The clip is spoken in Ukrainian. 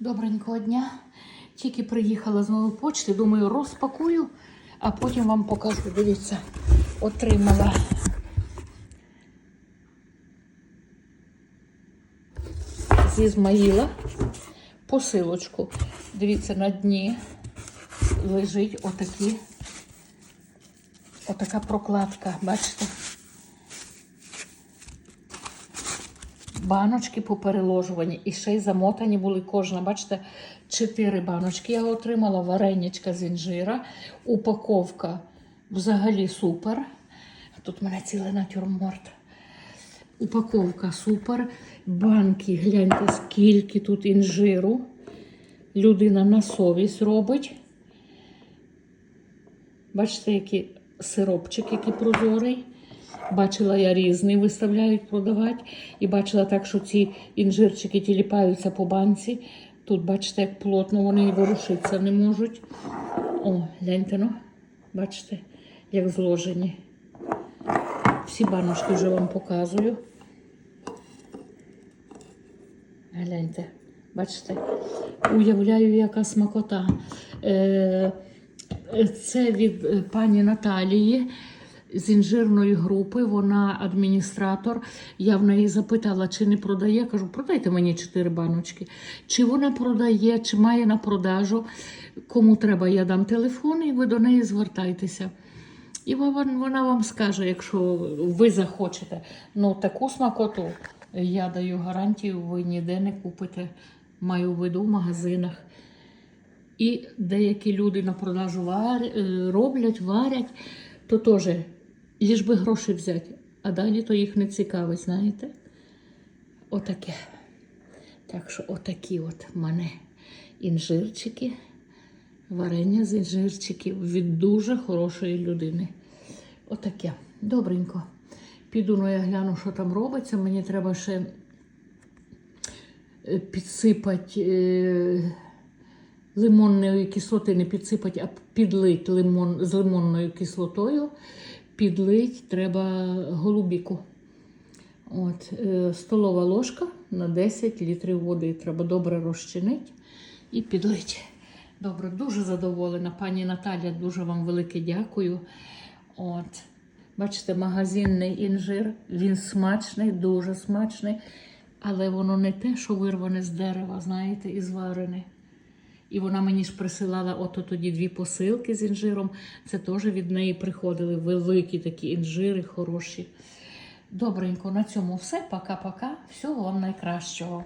Добренького дня. Тільки приїхала з нової почти, думаю, розпакую, а потім вам покажу. Дивіться, отримала. З Ізмаїла посилочку. Дивіться, на дні лежить отакі, отака прокладка, бачите? Баночки попереложувані і ще й замотані були кожна. Бачите, чотири баночки я отримала, вареничка з інжира, упаковка взагалі супер. Тут в мене цілий натюрморт. Упаковка супер. Банки, гляньте, скільки тут інжиру. Людина на совість робить. Бачите, який сиропчик, який прозорий. Бачила я різний, виставляють продавати. І бачила так, що ці інжирчики тіліпаються по банці. Тут, бачите, як плотно вони ворушитися не можуть. О, гляньте, ну, бачите, як зложені. Всі баночки вже вам показую. Гляньте, бачите, уявляю, яка смакота. Е, Це від е, пані Наталії з інжирної групи. Вона адміністратор. Я в неї запитала, чи не продає. Кажу, продайте мені чотири баночки. Чи вона продає, чи має на продажу. Кому треба, я дам телефон, і ви до неї звертайтеся. І вона вона вам скаже, якщо ви захочете. Ну, таку смакоту я даю гарантію, ви ніде не купите. Маю в виду в магазинах. І деякі люди на продажу вар... е, роблять, варять, то теж ліж би гроші взяти, а далі то їх не цікавить, знаєте? Отаке. Так що отакі от мене інжирчики, варення з інжирчиків від дуже хорошої людини. Отаке. Добренько. Піду, ну я гляну, що там робиться. Мені треба ще е, підсипати. Е лимонної кислоти не підсипати, а підлить лимон з лимонною кислотою. Підлить треба голубіку. От, е, столова ложка на 10 літрів води. Треба добре розчинити і підлить. Добре, дуже задоволена. Пані Наталя, дуже вам велике дякую. От. Бачите, магазинний інжир, він смачний, дуже смачний, але воно не те, що вирване з дерева, знаєте, і зварене. І вона мені ж присилала ото тоді дві посилки з інжиром. Це теж від неї приходили великі такі інжири, хороші. Добренько, на цьому все. Пока-пока. Всього вам найкращого.